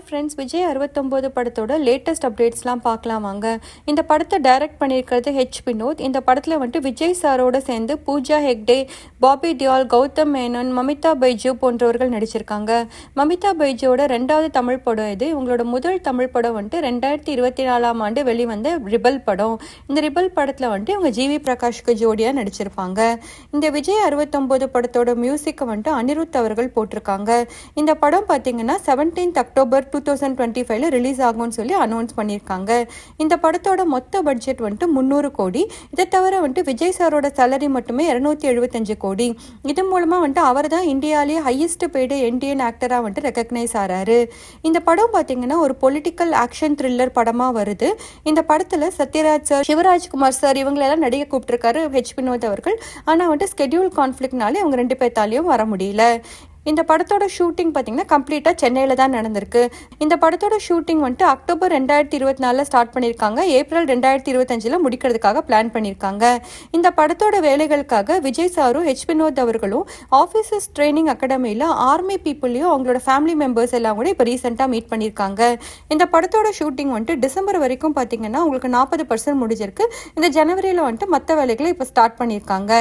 Hi friends Vijay அறுபத்தொம்போது படத்தோட latest அப்டேட்ஸ்லாம் பார்க்கலாம் வாங்க. இந்த படத்தை டைரக்ட் பண்ணியிருக்கிறது ஹெச் வினோத் இந்த படத்தில் வந்துட்டு விஜய் சாரோட சேர்ந்து பூஜா ஹெக்டே பாபி தியால் கௌதம் மேனன் மமிதா பைஜு போன்றவர்கள் நடிச்சிருக்காங்க. மமிதா பைஜுவோட ரெண்டாவது தமிழ் படம் இது. இவங்களோட முதல் தமிழ் படம் வந்துட்டு ரெண்டாயிரத்தி இருபத்தி நாலாம் ஆண்டு வெளிவந்த ரிபல் படம். இந்த ரிபல் படத்தில் வந்துட்டு இவங்க ஜிவி பிரகாஷ்க்கு ஜோடியாக நடிச்சிருப்பாங்க. இந்த விஜய் அறுபத்தொம்போது படத்தோட மியூசிக்கை வந்துட்டு அனிருத் அவர்கள் போட்டிருக்காங்க. இந்த படம் பார்த்தீங்கன்னா seventeenth October two thousand twenty ஃபைவ்ல ரிலீஸ் ஆகும்னு சொல்லி அனௌன்ஸ் பண்ணியிருக்காங்க. இந்த படத்தோட மொத்த பட்ஜெட் வந்துட்டு முந்நூறு கோடி. இதை தவிர வந்துட்டு விஜய் சாரோட சேலரி மட்டுமே இரநூத்தி எழுபத்தஞ்சு கோடி. இது மூலமாக வந்துட்டு அவர் தான் இந்தியாவிலேயே ஹையஸ்ட் பெய்டு இந்தியன் ஆக்டராக வந்துட்டு ரெக்கக்னைஸ் ஆகிறாரு இந்த படம் பார்த்தீங்கன்னா ஒரு பொலிட்டிக்கல் ஆக்ஷன் த்ரில்லர் படமாக வருது. இந்த படத்தில் சத்யராஜ் சார் சிவராஜ்குமார் சார் இவங்களெல்லாம் நடிகை கூப்பிட்டுருக்காரு ஹெச் வினோத் அவர்கள். ஆனால் வந்துட்டு ஸ்கெடியூல் கான்ஃப்ளிக்னாலே அவங்க ரெண்டு பேர்த்தாலையும் வர முடியல. இந்த படத்தோட ஷூட்டிங் பார்த்தீங்கன்னா கம்ப்ளீட்டாக சென்னையில் தான் நடந்திருக்கு. இந்த படத்தோட ஷூட்டிங் வந்துட்டு அக்டோபர் ரெண்டாயிரத்தி இருபத்தி நாலில் ஸ்டார்ட் பண்ணியிருக்காங்க. ஏப்ரல் ரெண்டாயிரத்தி இருபத்தஞ்சில் முடிக்கிறதுக்காக பிளான் பண்ணியிருக்காங்க. இந்த படத்தோட வேலைகளுக்காக விஜய் சாரும் ஹெச் வினோத் அவர்களும் ஆஃபீஸர்ஸ் ட்ரைனிங் அகாடமியில் ஆர்மி பீப்புளையும் அவங்களோட ஃபேமிலி மெம்பர்ஸ் எல்லாம் கூட இப்போ ரீசெண்டாக மீட் பண்ணியிருக்காங்க. இந்த படத்தோட ஷூட்டிங் வந்துட்டு டிசம்பர் வரைக்கும் பார்த்தீங்கன்னா உங்களுக்கு நாற்பது பர்சன்ட் முடிஞ்சிருக்கு. இந்த ஜனவரியில் வந்துட்டு மற்ற வேலைகளை இப்போ ஸ்டார்ட் பண்ணியிருக்காங்க.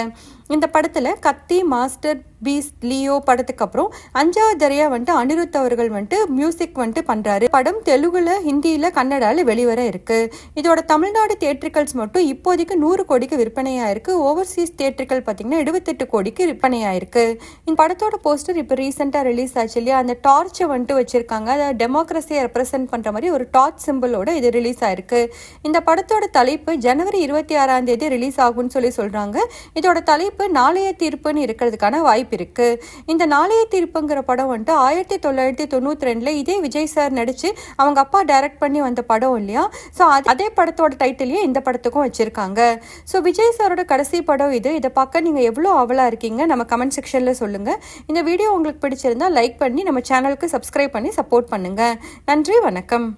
இந்த படத்தில் கத்தி மாஸ்டர் பீஸ்ட் லியோ படத்துக்கு அப்புறம் அஞ்சாவது தரையாக வந்துட்டு அனிருத் அவர்கள் வந்துட்டு மியூசிக் வந்துட்டு பண்ணுறாரு படம் தெலுங்குல ஹிந்தியில் கன்னடாவில் வெளிவர இருக்கு. இதோட தமிழ்நாடு தியேட்டர்கள்ஸ் மட்டும் இப்போதைக்கு நூறு கோடிக்கு விற்பனையாயிருக்கு ஓவர்சீஸ் தியேட்டர்கள் பார்த்தீங்கன்னா எழுபத்தெட்டு கோடிக்கு விற்பனையாயிருக்கு இந்த படத்தோட போஸ்டர் இப்போ ரீசெண்டாக ரிலீஸ் ஆச்சு இல்லையா? அந்த டார்ச்சை வந்துட்டு வச்சிருக்காங்க. அதை டெமோக்ரஸியை ரெப்ரசென்ட் பண்ணுற மாதிரி ஒரு டார்ச் சிம்பிளோட இது ரிலீஸ் ஆயிருக்கு. இந்த படத்தோட தலைப்பு ஜனவரி இருபத்தி ஆறாம் தேதி ரிலீஸ் ஆகும்னு சொல்லி சொல்கிறாங்க இதோட தலைப்பு நாளைய தீர்ப்புன்னு இருக்கிறதுக்கான வாய்ப்பு இருக்கு. இந்த நாளைய தீர்ப்புங்கிற படம் வந்துட்டு ஆயிரத்தி தொள்ளாயிரத்தி தொண்ணூற்றி ரெண்டில் இதே விஜய் சார் நடித்து அவங்க அப்பா டைரக்ட் பண்ணி வந்த படம் இல்லையா? ஸோ அதே படத்தோட டைட்டிலையும் இந்த படத்துக்கும் வச்சுருக்காங்க. ஸோ விஜய் சாரோட கடைசி படம் இது. இதை பார்க்க நீங்கள் எவ்வளோ ஆவலாக இருக்கீங்க? நம்ம கமெண்ட் செக்ஷனில் சொல்லுங்கள் இந்த வீடியோ உங்களுக்கு பிடிச்சிருந்தா லைக் பண்ணி நம்ம சேனலுக்கு சப்ஸ்கிரைப் பண்ணி சப்போர்ட் பண்ணுங்கள் நன்றி வணக்கம்.